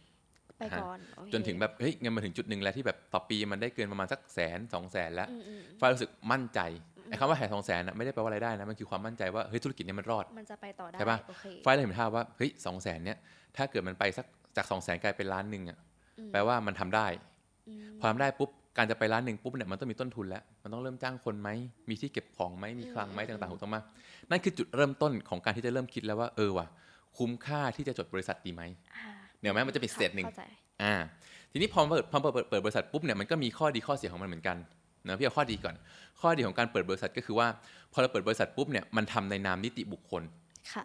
S2: ไปก่อนโอเค
S1: จนถึงแบบเฮ้ยเงินมาถึงจุดหนึ่งแล้วที่แบบต่อปีมันได้เกินประมาณสักแสนสองแสนแล้ว
S2: อืมอืม
S1: ฝ้ายรู้สึกมั่นใจไอ้ คำว่าแห่สองแสนนะไม่ได้แปลว่าอะไรายได้นะมันคือความมั่นใจว่าเฮ้ยธุรกิจเนี้มันรอด
S2: มันจะไปต่อได้
S1: ใช่ปะ
S2: โอเค
S1: ฝ้ายเลยเห็นภาพว่าเฮ้ยสองแสนเนี้ยถ้าเกิดมันไปสักจากสองแสนกลายเป็นล้านหนึ่งอะ
S2: อืม
S1: แปลว่ามันทำได้
S2: อืม
S1: พอทำได้ปุ๊บการจะไปร้านหนึ่งปุ๊บเนี่ยมันต้องมีต้นทุนแล้ว มันต้องเริ่มจ้างคนไหม มีที่เก็บของไหมมีคลังไหม
S2: อืม
S1: ต่างๆถูกต้องไหมนั่นคือจุดเริ่มต้นของการที่จะเริ่มคิดแล้วว่าเออว่ะคุ้มค่าที่จะจดบริษัทดีไหม
S2: อ่า
S1: เนี่ยไหมมันจะเป็นสเตจหนึ่ง
S2: เข้าใจ
S1: อ่าทีนี้พอเปิดพอเปิดเปิดบริษัทปุ๊บเนี่ยมันก็มีข้อดีข้อเสียของมันเหมือนกัน นะพี่เอาข้อดีก่อน ข้อดีของการเปิดบริษัทก็คือว่า พอเราเปิดบริษัทปุ๊บเนี่ยมันทำในนามนิติบุคคล
S2: ค่ะ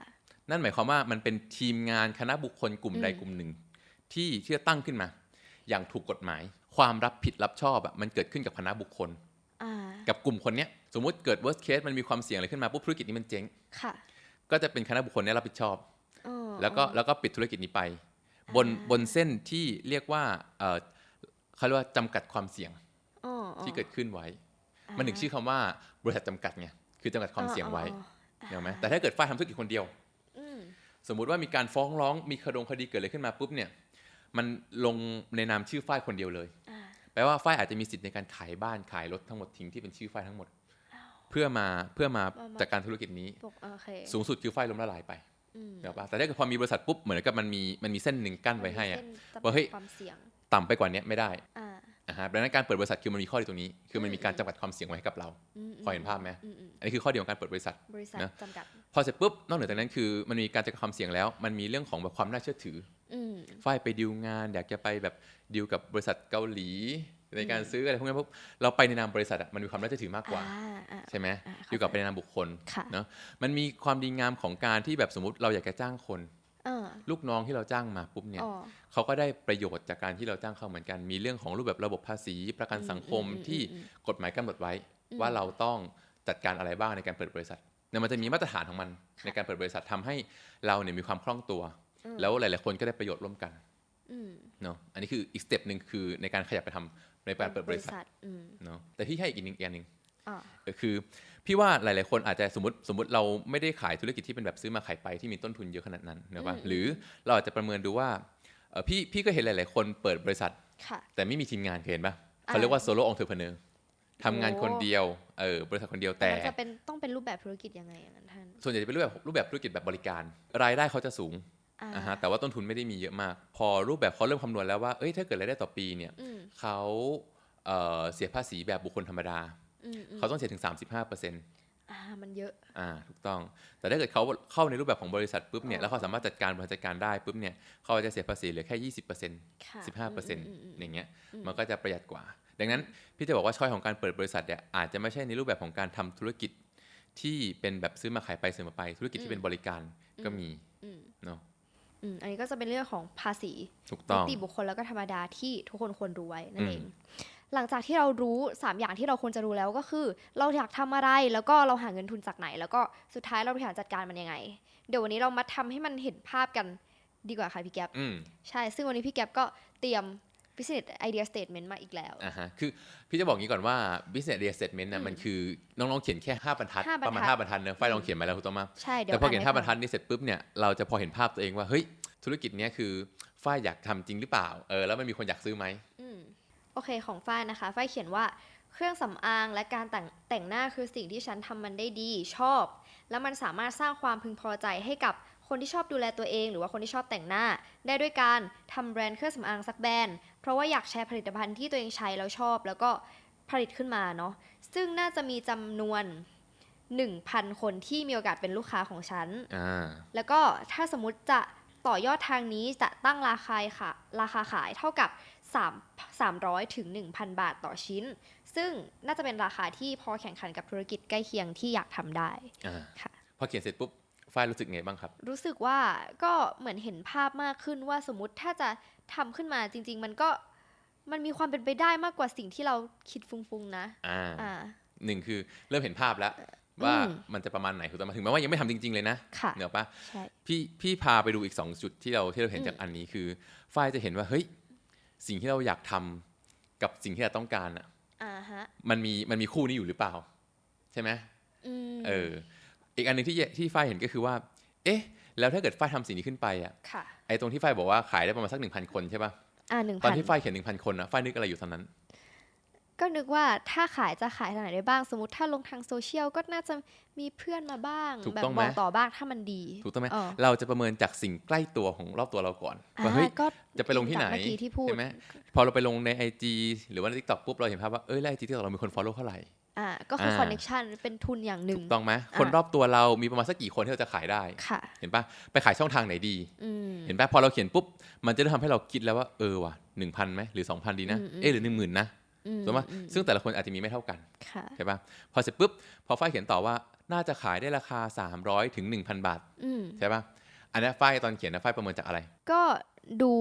S1: นั่นหมายความว่ามันเป็นทีมงานคณะบุคคลกลุ่มใด
S2: อืม
S1: กลุ่มหนึ่ง ที่ที่จะตั้งขึ้นมา อย่างถูกกฎหมาย ความรับผิดรับชอบอะมันเกิดขึ้นกับคณะบุคคล
S2: อ่า
S1: กับกลุ่มคนเนี้ยสมมติเกิด worst case มันมีความเสี่ยงอะไรขึ้นมาปุ๊บธุรกิจนี้มันเจ๊ง
S2: ค่ะ
S1: ก็จะเป็นคณะบุคคลเนี้รับผิดชอบ
S2: อ๋อ
S1: แล้วก็
S2: อ๋อ
S1: แล้วก็ปิดธุรกิจนี้ไป บน
S2: อ่า
S1: บนเส้นที่เรียกว่าเอ่อเขาเรียกว่าจำกัดความเสี่ยง
S2: อ๋ออ๋อ
S1: ที่เกิดขึ้นไว้ มันถึงชื่อคำว่าบริษัทจำกัดไงคือจำกัดความเสี่ยงไว้
S2: อ๋ออ๋อ
S1: เห็นไหมแต่ถ้าเกิดฝ้ายทำธุรกิจคนเดียว
S2: อืม
S1: สมมุติว่ามีการฟ้องร้องมีคดงคดีเกิดอะไรขึ้นมาปุ๊บเนี่ย มันลงในนามชื่อฝ้ายคนเดียวเลย
S2: อ่า
S1: แปลว่าฝ้ายอาจจะมีสิทธิ์ในการขายบ้านขายรถทั้งหมดทิ้งที่เป็นชื่อฝ้ายทั้งหมด เพื่อมาเพื่อมา
S2: มามา
S1: จัดการธุรกิจนี้
S2: ปกโอเค
S1: สูงสุดคือฝ้ายล้มละลายไป
S2: อืม
S1: เดี๋ยวปะแต่ถ้าเกิดพอมีบริษัทปุ๊บเหมือนกับมันมีมันมีเส้นหนึ่งกั้นไว้ให้อะ
S2: มันมีเส้นจำกัด
S1: ว่าเฮ้ย
S2: ความเสี่ยง
S1: ต่ำไปกว่านี้ไม่ได้
S2: อ่า
S1: อ่าฮะดังนั้นการเปิดบริษัทคือมันมีข้อดีตรงนี้ คือมันมีการจำกัดความเสี่ยงไว้ให้กับเรา
S2: ม
S1: พอเห็นภาพไหม
S2: อือื
S1: อันนี้คือข้อดีของการเปิดบริษัท
S2: บริษัท
S1: นะ
S2: จำกัด
S1: พอเสร็จปุ๊บนอกเหนือจากนั้นคือมันมีการจำกัดความเสี่ยงแล้ว มันมีเรื่องของแบบความน่าเชื่อถือ
S2: อืม
S1: ฝ้ายไปดีลงานอยากจะไปแบบดีลกับบริษัทเกาหลี ในการซื้ออะไรพวกนี้ปุ๊บเราไปในนามบริษัทอะมันมีความน่าเชื่อถือมากกว่า
S2: อ่อ่า
S1: ใช่ไหม
S2: อ่าเข้าใจ
S1: ดีลกับไปในนามบุคคล
S2: ค่ะ
S1: เนาะมันมีความดีงามของการที่แบบสมมติเราอยากจะจ้างคน
S2: อ่า
S1: ลูกน้องที่เราจ้างมาปุ๊บเนี่ย
S2: อ๋อ
S1: เขาก็ได้ประโยชน์จากการที่เราจ้างเขาเหมือนกัน มีเรื่องของรูปแบบระบบภาษีประกันสังคม
S2: อืมอืม
S1: ที่
S2: อืม
S1: กฎหมายกำหนดไว้
S2: อืม
S1: ว่าเราต้องจัดการอะไรบ้างในการเปิดบริษัทเนี่ยมันจะมีมาตรฐานของมันในการเปิดบริษัททำให้เราเนี่ยมีความคล่องตัว
S2: อืม
S1: แล้วหลาย ๆ คนก็ได้ประโยชน์ร่วมกัน
S2: อืม
S1: เนาะอันนี้คืออีกสเต็ปหนึ่งคือในการขยับไปทำในการเปิดบริษัท
S2: อืม
S1: เนาะแต่ที่ให้อีกอันหนึ่งอีกอันหนึ่ง
S2: อ่า
S1: ก็ คือพี่ว่าหลาย ๆ คนอาจจะสมมติสมมติเราไม่ได้ขายธุรกิจที่เป็นแบบซื้อมาขายไปที่มีต้นทุนเยอะขนาดนั้นนะว่า
S2: อืม
S1: หรือเราอาจจะประเมินดูว่าเอ่อพี่พี่ก็เห็นหลาย ๆ คนเปิดบริษัท
S2: ค่ะ
S1: แต่ไม่มีทีมงานเคยเห็นปะ
S2: อ่า
S1: เขาเรียกว่าโซโล่องเทอร์เพเนอร์ทำงาน
S2: โอ้
S1: คนเดียวเออบริษัทคนเดียวแต่
S2: มันจะเป็นต้องเป็นรูปแบบธุรกิจยังไงอย่างนั้นท่าน
S1: ส่วนใหญ่จะเป็นรูปแบบรูปแบบธุรกิจแบบบริการ รายได้เขาจะสูง
S2: อ่า
S1: อ่าฮะแต่ว่าต้นทุนไม่ได้มีเยอะมาก พอรูปแบบเขาเริ่มคำนวณแล้วว่าเอ้ยถ้าเกิดรายได้ต่อปีเนี่ย
S2: อืม
S1: เขาเอ่อเสียภาษีแบบบุคคลธรรมดา
S2: อืมอืม
S1: เขาต้องเสียถึง 35%
S2: อ่ามันเยอะ
S1: อ่าถูกต้อง แต่ถ้าเกิดเขาเข้าในรูปแบบของบริษัทปุ๊บเนี่
S2: อ๋
S1: ย
S2: อ
S1: แล้วเขาสามารถจัดการบริหารจัดการได้ปุ๊บเนี่ยเขาจะเสียภาษีเหลือแค่20%
S2: ค่ะ
S1: 15%
S2: มม
S1: อย่างเงี้ย
S2: อืม
S1: มันก็จะประหยัดกว่า ดังนั้นพี่จะบอกว่าช้อยของการเปิดบริษัทเนี่ยอาจจะไม่ใช่ในรูปแบบของการทำธุรกิจที่เป็นแบบซื้อมาขายไปซื้อมาไป ธุรกิจที่เป็นบริการก็มี
S2: อืม
S1: เนาะ
S2: อืมอันนี้ก็จะเป็นเรื่องของภาษี
S1: ถูกต้อง
S2: นิติบุคคลแล้วก็ธรรมดาที่ทุกคนควรรู้ไว้นั่
S1: อื
S2: น
S1: ม
S2: เอง หลังจากที่เรารู้ 3 อย่างที่เราควรจะรู้แล้วก็คือ เราอยากทำอะไร แล้วก็เราหาเงินทุนจากไหน แล้วก็สุดท้ายเราบริหารจัดการมันยังไง เดี๋ยววันนี้เรามาทำให้มันเห็นภาพกันดีกว่าค่ะพี่แก๊ป
S1: อืม
S2: ใช่ ซึ่งวันนี้พี่แก๊ปก็เตรียม business idea statement มาอีกแล้ว
S1: อ่าฮะคือพี่จะบอกงี้ก่อนว่า business idea statement น่ะ
S2: อืม
S1: มันคือน้องๆเขียนแค่5บรรทัด
S2: ห้าบรรทัด
S1: ประมาณ5บรรทัดเนอะไฟล์ลองเขียนมาแล้วถูกต้องไหม
S2: ใช่เดี๋ยว
S1: แต่พอเขียน
S2: ให้
S1: ห้าบรรทั
S2: ฟั
S1: ด
S2: ง
S1: นี้เสร็จปุ๊บเนี่ยเราจะพอเห็นภาพตัวเองว่าเฮ้ยธุรกิจเนี้ยคือฝ้ายอยากทำจริงหรือเปล่า เออ แล้วมันมีคนอยากซื้อไหม
S2: อืมโอเคของฝ้ายนะคะ ฝ้ายเขียนว่าเครื่องสำอางและการแต่งแต่งหน้าคือสิ่งที่ฉันทำมันได้ดีชอบ แล้วมันสามารถสร้างความพึงพอใจให้กับคนที่ชอบดูแลตัวเอง หรือว่าคนที่ชอบแต่งหน้า ได้ด้วยการทำแบรนด์เครื่องสำอางสักแบรนด์เพราะว่าอยากแชร์ผลิตภัณฑ์ที่ตัวเองใช้แล้วชอบ แล้วก็ผลิตขึ้นมาเนาะซึ่งน่าจะมีจำนวน 1,000 คนที่มีโอกาสเป็นลูกค้าของฉัน
S1: อ่า
S2: แล้วก็ถ้าสมมติจะ ต่อยอดทางนี้จะตั้งราคาค่ะราคาขายเท่ากับ3 300ถึง1,000 บาทต่อชิ้น ซึ่งน่าจะเป็นราคาที่พอแข่งขันกับธุรกิจใกล้เคียงที่อยากทำได้
S1: อ่า
S2: ค่ะ
S1: พอเขียนเสร็จปุ๊บฝ้ายรู้สึกไงบ้างครับ
S2: รู้สึกว่าก็เหมือนเห็นภาพมากขึ้นว่าสมมติถ้าจะทำขึ้นมาจริง ๆ มันก็มันมีความเป็นไปได้มากกว่าสิ่งที่เราคิดฟุ้งๆนะ
S1: อ่า
S2: อ่า
S1: หนึ่งคือเริ่มเห็นภาพแล้ว ว่า
S2: อืม
S1: มันจะประมาณไหนถูกต้องไหมถึงแม้ว่ายังไม่ทำจริง ๆ เลยนะ
S2: ค่ะ
S1: เหนือปะ
S2: ใช่
S1: พี่พี่พาไปดูอีก 2 จุดที่เราที่เราเห็น
S2: อืม
S1: จากอันนี้คือฝ้ายจะเห็นว่าเฮ้ยสิ่งที่เราอยากทำกับสิ่งที่เราต้องการอะ
S2: อ่าฮะ
S1: มันมีมันมีคู่นี้อยู่หรือเปล่า ใช่ไหม
S2: อืม
S1: เออ อีกอันหนึ่งที่ที่ฝ้ายเห็นก็คือว่า เอ๊ะ แล้วถ้าเกิดฝ้ายทำสิ่งนี้ขึ้นไปอะ
S2: ค่ะ
S1: ไอ้ตรงที่ฝ้ายบอกว่าขายได้ประมาณสักหนึ่งพันคนใช่ป่ะ
S2: อ่าหนึ่ง
S1: ตอน
S2: พัน
S1: ที่ฝ้ายเขียนหนึ่งพันคนนะฝ้ายนึกอะไรอยู่ตอนนั้น
S2: ก็นึกว่าถ้าขายจะขายทางไหนได้บ้างสมมติถ้าลงทางโซเชียลก็น่าจะมีเพื่อนมาบ้าง
S1: ถูก
S2: แบบ
S1: ต้องไหม
S2: บอกต่อบ้างถ้ามันดี
S1: ถูกต้องไหม
S2: เออ
S1: เราจะประเมินจากสิ่งใกล้ตัวของรอบตัวเราก่อน
S2: อ่า
S1: ว่าเฮ้ย
S2: ก็
S1: จะไปลงที่ไหน
S2: จากเมื่อกี้ที่พูด
S1: ใช่ไหมพอเราไปลงใน IG หรือว่าใน TikTok ปุ๊บเราเห็นภาพว่าเอ้ยแล้วไอจีที่เรามีคน follow เท่าไหร่
S2: อ่าก็คืออาคอนเน็ชันเป็นทุนอย่างหนึ่ง
S1: ถูกต้องไหม
S2: อ่า
S1: คนรอบตัวเรามีประมาณสักกี่คนที่เราจะขายได้
S2: ค่ะ
S1: เห็นปะไปขายช่องทางไหนดี
S2: อืม
S1: เห็นปะพอเราเขียนปุ๊บมันจะเริ่มทำให้เราคิดแล้วว่าเออว่ะหนึ่งพันไหมหรือสองพันดีนะ
S2: อืมอืม
S1: เอ๊ะหรือหนึ่งหมื่นนะ
S2: อืม
S1: ถูกไหม
S2: อืม
S1: ซึ่งแต่ละคนอาจจะมีไม่เท่ากัน
S2: ค่ะ
S1: ใช่ปะพอเสร็จปุ๊บ พอฝ้ายเขียนต่อว่าน่าจะขายได้ราคา 300ถึง1,000 บาท
S2: อืม
S1: ใช่ปะอันนี้ฝ้ายตอนเขียนนะฝ้ายประเมินจากอะไร
S2: ก็ดู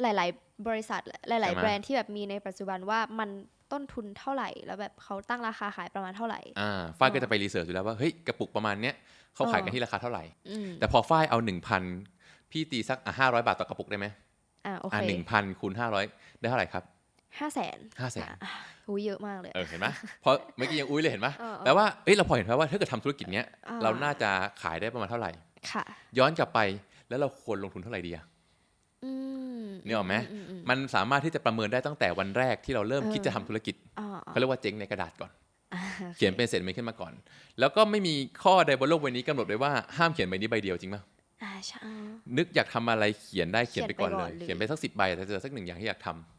S2: หลาย ๆ บริษัทห
S1: ใช่
S2: ลาย
S1: ไหม
S2: ๆแบรนด์ที่แบบมีในปัจจุบันว่ามันต้นทุนเท่าไหร่ แล้วแบบเขาตั้งราคาขายประมาณเท่าไหร่
S1: อ่าฝ้าย
S2: อ๋อ
S1: ก็จะไปรีเสิร์ชอยู่แล้วว่าเฮ้ยกระปุกประมาณเนี้ยเขาขายกัน
S2: อ๋อ
S1: ที่ราคาเท่าไหร่
S2: อืม
S1: แต่พอฝ้ายเอา 1,000 พี่ตีสักอะห้าร้อยบาทต่อกระปุกได้ไหม
S2: อ่าโอเค
S1: อะหนึ่งพันคูณห้าร้อยได้เท่าไหร่ครับ
S2: ห้าแสน
S1: ห้าแสน
S2: อุ้ยเยอะมากเลย
S1: เออเห็นไหมเพราะเมื่อกี้ยังอุ้ยเลยเห็นไหม
S2: เออเออ
S1: แปลว่าเอ้ยเราพอเห็นไหมว่าถ้าเกิดทำธุรกิจเนี้ย
S2: อ่า
S1: เราน่าจะขายได้ประมาณเท่าไหร่
S2: ค่ะ
S1: ย้อนกลับไปแล้วเราควรลงทุนเท่าไหร่ดีอะ
S2: อืม
S1: นึกออกไหม
S2: อือืม
S1: มันสามารถที่จะประเมินได้ตั้งแต่วันแรกที่เราเริ่ม
S2: เออ
S1: คิดจะทำธุรกิจ
S2: อ่า
S1: เขาเรียกว่าเจ๊งในกระดาษก่อน
S2: อ่าโอค
S1: เขียนเป็นเศษเมนขึ้นมาก่อน แล้วก็ไม่มีข้อใดบนโลกใบนี้กำหนดไว้ว่าห้ามเขียนใบนี้ใบเดียวจริงไหม
S2: อ่าใช่
S1: นึกอยากทำอะไรเขียนได้เขียนไปก่อน
S2: เขียนไปก่
S1: เล
S2: อน
S1: ย
S2: เลย
S1: เขียนไปสักสิบใบแต่เจอสักหนึ่งอย่างที่อยากทำ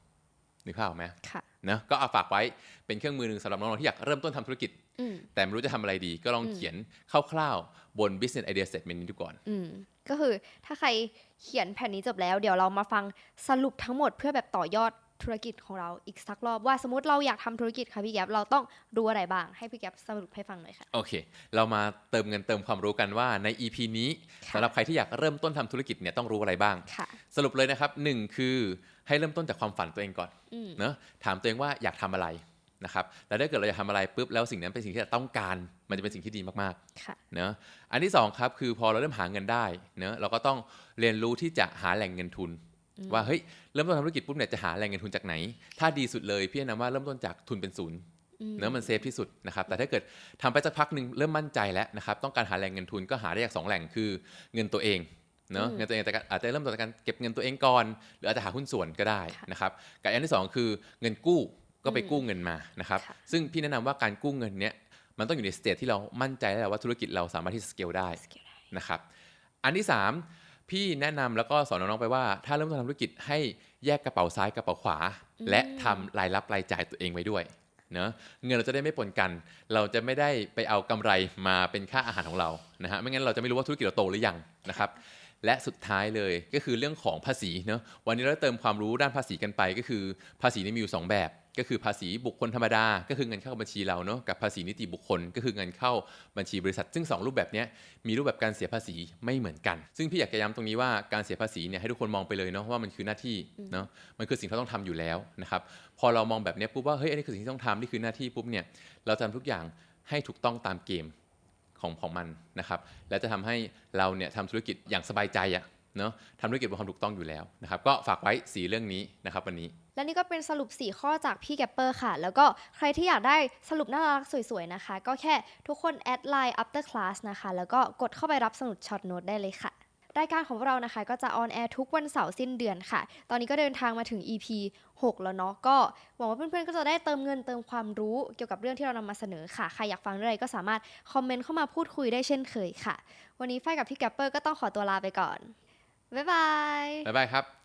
S1: นึกภาพออกไหม
S2: ค่ะ
S1: นะก็เอาฝากไว้เป็นเครื่องมือหนึ่งสำหรับน้องๆที่อยากเริ่มต้นทำธุรกิจ
S2: อืม
S1: แต่ไม่รู้จะทำอะไรดีก็ลอง
S2: อืม
S1: เขียนคร่าวๆบน business idea statement นี้ดูก่อน
S2: อืมก็คือถ้าใครเขียนแผ่นนี้จบแล้ว เดี๋ยวเรามาฟังสรุปทั้งหมดเพื่อแบบต่อยอดธุรกิจของเราอีกสักรอบว่าสมมติเราอยากทำธุรกิจค่ะพี่แก๊ปเราต้องรู้อะไรบ้างให้พี่แก๊ปสรุปให้ฟังหน่อยค่ะ
S1: โอเค เรามาเติมเงินเติมความรู้กันว่าใน EP นี้
S2: ค่ะ
S1: สำหรับใครที่อยากเริ่มต้นทำธุรกิจเนี่ยต้องรู้อะไรบ้าง
S2: ค่ะ
S1: สรุปเลยนะครับหนึ่งคือ ให้เริ่มต้นจากความฝันตัวเองก่อน
S2: อืม
S1: เนอะถามตัวเองว่าอยากทำอะไรนะครับแล้วถ้าเกิดเราอยากทำอะไรปุ๊บแล้วสิ่งนั้นเป็นสิ่งที่เราต้องการ มันจะเป็นสิ่งที่ดีมาก
S2: ค่ะ
S1: ๆเนอะอันที่สองครับคือพอเราเริ่มหาเงินได้เนอะเราก็ต้องเรียนรู้ที่จะหาแหล่งเงินทุน ว่าเฮ้ยเริ่มต้นทำธุรกิจปุ๊บเนี่ยจะหาแหล่งเงินทุนจากไหน ถ้าดีสุดเลยพี่แนะนำว่าเริ่มต้นจากทุนเป็นศูนย์
S2: อืม
S1: เนื้อะมันเซฟที่สุดนะครับ แต่ถ้าเกิดทำไปสักพักหนึ่งเริ่มมั่นใจแล้วนะครับ ต้องการหาแหล่งเงินทุนก็หาได้จากสองแหล่งคือเงินตัวเอง เนาะ
S2: อืม
S1: เงินตัวเองแต่ก็อาจจะเริ่มต้นจากการเก็บเงินตัวเองก่อน หรืออาจจะหาหุ้นส่วนก็ได้
S2: ค่ะ
S1: นะครับกับอันที่สองคือเงินกู้ก็ไป
S2: อืม
S1: กู้เงินมานะครับ
S2: ค่ะ
S1: ซึ่งพี่แนะนำว่าการกู้เงินเนี้ยมันต้องอยู่ในสเตจที่เรามั่นใจแล้วแหละว่าธุรกิจเราสามารถที่จะสเกลได้
S2: สเกลได้
S1: นะครับอันที่ 3 พี่แนะนำแล้วก็สอนน้องๆไปว่า ถ้าเริ่มต้นทำธุรกิจให้แยกกระเป๋าซ้ายกระเป๋าขวา
S2: อืม
S1: และทำรายรับรายจ่ายตัวเองไว้ด้วยเนอะเงินเราจะได้ไม่ปนกัน เราจะไม่ได้ไปเอากำไรมาเป็นค่าอาหารของเรานะฮะไม่งั้นเราจะไม่รู้ว่าธุรกิจเราโตหรือยังนะครับ และสุดท้ายเลยก็คือเรื่องของภาษีเนอะวันนี้เราเติมความรู้ด้านภาษีกันไป ก็คือภาษีนี่มีอยู่สองแบบ ก็คือภาษีบุคคลธรรมดา ก็คือเงินเข้าบัญชีเราเนาะกับภาษีนิติบุคคล ก็คือเงินเข้าบัญชีบริษัท ซึ่งสองรูปแบบนี้มีรูปแบบการเสียภาษีไม่เหมือนกัน ซึ่งพี่อยากจะย้ำตรงนี้ว่าการเสียภาษีเนี่ยให้ทุกคนมองไปเลยเนาะว่ามันคือหน้าที่เนาะมันคือสิ่งที่เราต้องทำอยู่แล้วนะครับพอเรามองแบบนี้ปุ๊บว่าเฮ้ยอันนี้คือสิ่งที่ต้องทำนี่คือหน้าที่ปุ๊บเนี่ยเราจะทำทุกอย่างให้ถูกต้องตามเกม ของของมันนะครับและจะทำให้เราเนี่ยทำธุรกิจอย่างสบายใจอะเนาะทำธุรกิจบนความถูกต้องอยู่แล้วนะครับก็ฝากไว้สีเรื่องนี้นะครับวันนี้
S2: และนี่ก็เป็นสรุป 4 ข้อจากพี่แกปเปอร์ค่ะ แล้วก็ใครที่อยากได้สรุปน่ารักสวยๆนะคะ ก็แค่ทุกคนแอดไลน์ after class นะคะ แล้วก็กดเข้าไปรับสมุดช็อตโน้ตได้เลยค่ะ รายการของเรานะคะก็จะออนแอร์ทุกวันเสาร์สิ้นเดือนค่ะ ตอนนี้ก็เดินทางมาถึง EP 6 แล้วเนาะ ก็หวังว่าเพื่อนๆ ก็จะได้เติมเงินเติมความรู้เกี่ยวกับเรื่องที่เรานำมาเสนอค่ะ ใครอยากฟังเรื่องอะไรก็สามารถคอมเมนต์เข้ามาพูดคุยได้เช่นเคยค่ะ วันนี้ฝ้ายกับพี่แกปเปอร์ก็ต้องขอตัวลาไปก่อน บ๊ายบาย
S1: บ๊ายบายครับ